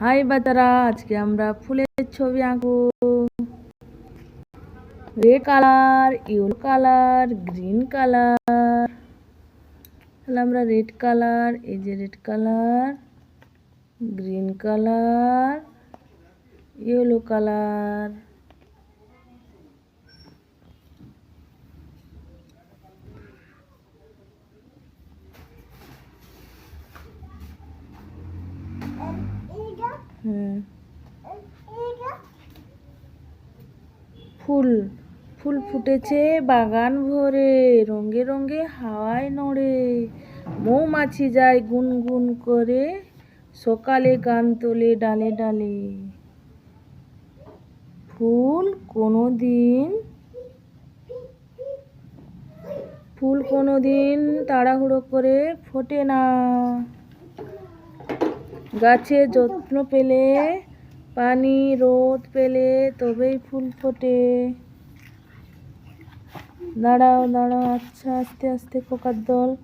High বাচ্চারা আজকে আমরা ফুলের ছবি আঁকবো red colour yellow colour green colour তাহলে আমরা রেড কালার এই যে red colour green colour yellow colour হুম ফুল ফুল ফুটেছে বাগান ভরে রঙে রঙে হাওয়ায় নড়ে। মৌমাছি যায় গুনগুন করে সকালে গান তোলে ডালে ডালে। ফুল কোনো দিন ফুল কোনো দিন তাড়াহুড়ো করে ফোটে না। গাছে যত্ন পেলে, পানি রোদ পেলে তবেই ফুল ফোটে। দাঁড়াও দাঁড়াও আচ্ছা আস্তে আস্তে খোকার দল।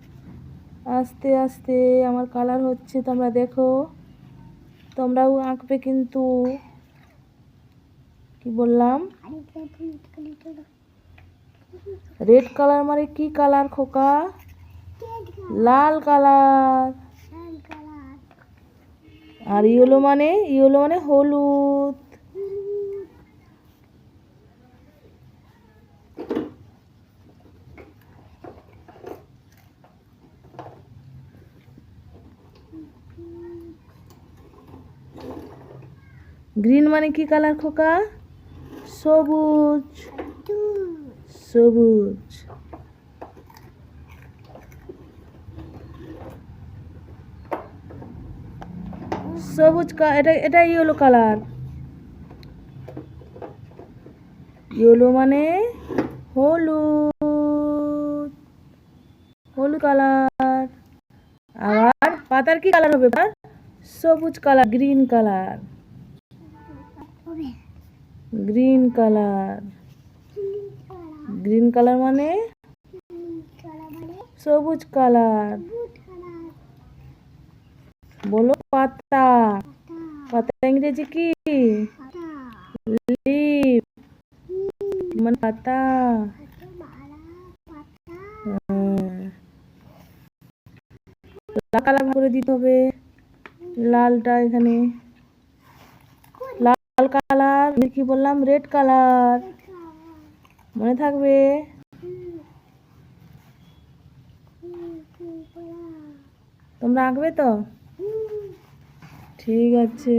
আস্তে আস্তে, আমার কালার হচ্ছে, তোমরা দেখো। তোমরাও আঁকবে কিন্তু। কি বললাম? রেড কালার মানে কি কালার খোকা? লাল কালার আর ইয়েলো মানে ইয়েলো মানে হলুদ। গ্রিন মানে কি কালার খোকা? সবুজ। সবুজ। সবুজ এটা এটা ইয়েলো কালার ইয়েলো মানে হলুদ। হলুদ কালার আবার পাতার কি কালার হবে এবার? সবুজ colour green colour green colour green colour মানে? সবুজ কালার বলো পাতা। পাতা ইংরেজি কি? লিপ। মানে পাতা। হ্যাঁ। কালার করে দিতে হবে। লালটা এখানে। লাল কালার। কি বললাম? Red colour. মনে থাকবে? তোমরা আঁকবে তো? ঠিক আছে।